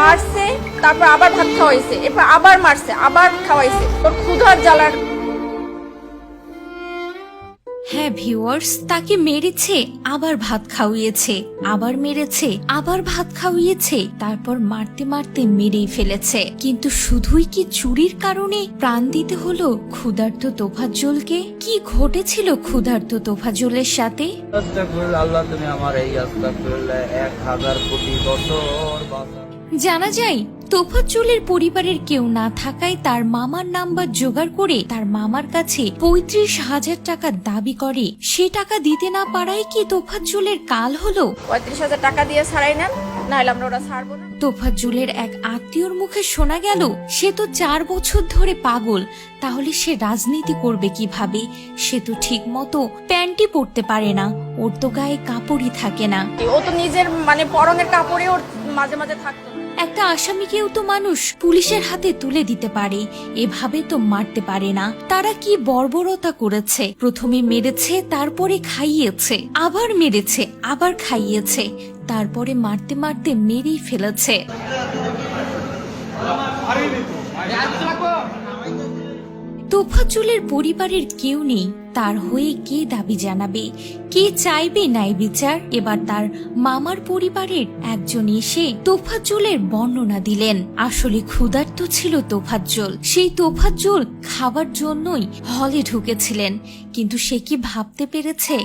মারছে তারপর আবার ভাত খাওয়াইছে এরপর আবার মারছে আবার খাওয়াইছে। ওর ক্ষুধার জ্বালার হ্যাঁ ভিউয়ার্স তাকে মেরেছে আবার ভাত খাওয়িয়েছে আবার মেরেছে আবার ভাত খাওয়িয়েছে তারপর মারতে মারতে মেরেই ফেলেছে। কিন্তু শুধুই কি চুরির কারণে প্রাণ দিতে হলো ক্ষুধার্ত তোফাজ্জলকে? কি ঘটেছিল ক্ষুধার্ত তোফাজ্জলের সাথে? আল্লাহ তুমি আমার এই এক হাজার কোটি বছর। জানা যায় তোফাজ্জলের পরিবারের কেউ না থাকায় তার মামার নাম্বার জোগাড় করে তার মামার কাছে পঁয়ত্রিশ হাজার টাকা দাবি করে। সে টাকা দিতে না পারায় কি তোফাজ্জলের কাল হলো? পঁয়ত্রিশ হাজার টাকা দিয়ে ছাড়াই নেন নাহলে আমরা ওরা ছাড়বো না। তোফাজ্জলের এক আত্মীয়র মুখে শোনা গেল সে তো চার বছর ধরে পাগল তাহলে সে রাজনীতি করবে কীভাবে? সে তো ঠিক মতো প্যান্টি পরতে পারে না ওর তো গায়ে কাপড়ই থাকে না। ও তো নিজের মানে পরনের কাপড়ে ওর মাঝে মাঝে থাকতো। একটা আসামিকেও তো মানুষ পুলিশের হাতে তুলে দিতে পারে। এভাবে তো মারতে পারে না। তারা কি বর্বরতা করেছে? প্রথমে মেরেছে, তারপরে খাইয়েছে। আবার মেরেছে, আবার খাইয়েছে। তারপরে মারতে মারতে মেরেই ফেলেছে। তোফাজুলের পরিবারের কেউ নেই। তার হয়ে কে দাবি জানাবে? কে চাইবে নাই বিচার? এবার তার মামার পরিবারের একজন এসে তোফাজ্জলের বর্ণনা দিলেন। আসলে ক্ষুধার্ত ছিল তোফাজ্জল। সেই তোফাজ্জল খাবার জন্যই হলে ঢুকেছিলেন। কিন্তু সে কি ভাবতে পেরেছে?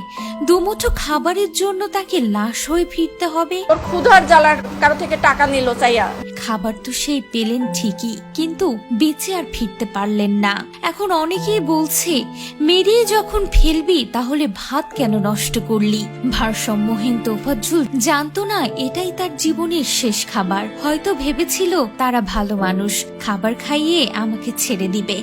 দুমুঠো খাবারের জন্য তাকে লাশ হয়ে ফিরতে হবে? ক্ষুধার জ্বালার কারও থেকে টাকা নিল চাইয়া। খাবার তো সেই পেলেন ঠিকই, কিন্তু বেঁচে আর ফিরতে পারলেন না। এখন অনেকেই বলছে, মেরিয়ে যখন ফেলবি, তাহলে ভাত কেন নষ্ট করলি? ভারসাম্যহীন তোফাজ্জুল জানতো না এটাই তার জীবনের শেষ খাবার। হয়তো ভেবেছিল, তারা ভালো মানুষ, খাবার খাইয়ে আমাকে ছেড়ে দিবে।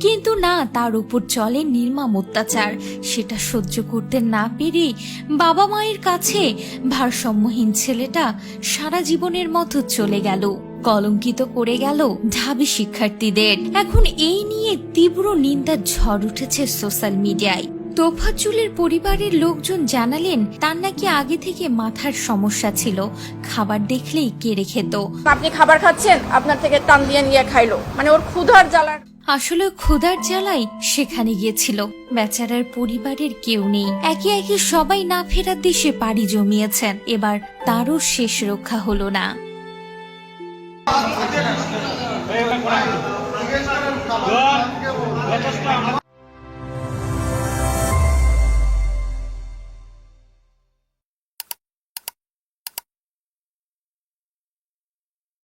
কিন্তু না, তার উপর চলে নির্মম অত্যাচার। সেটা সহ্য করতে না পেরে বাবা মায়ের কাছে ভারসাম্যহীন ছেলেটা সারা জীবনের মতো চলে গেল। কলঙ্কিত করে গেল ঢাবি শিক্ষার্থীদের। এখন এই নিয়ে তীব্র নিন্দার ঝড় উঠেছে সোশ্যাল মিডিয়ায়। তোফাজ্জুলের পরিবারের লোকজন জানালেন, তার নাকি আগে থেকে মাথার সমস্যা ছিল। খাবার দেখলেই কেড়ে খেত। আপনি খাবার খাচ্ছেন, আপনার থেকে টান দিয়ে নিয়ে খাইলো। মানে ওর ক্ষুধার জ্বালার আসলে ক্ষুধার জ্বালাই সেখানে গিয়েছিল বেচারার পরিবারের কেউ নেই একে একে সবাই না ফেরার দেশে পাড়ি জমিয়েছেন এবার তারও শেষ রক্ষা হলো না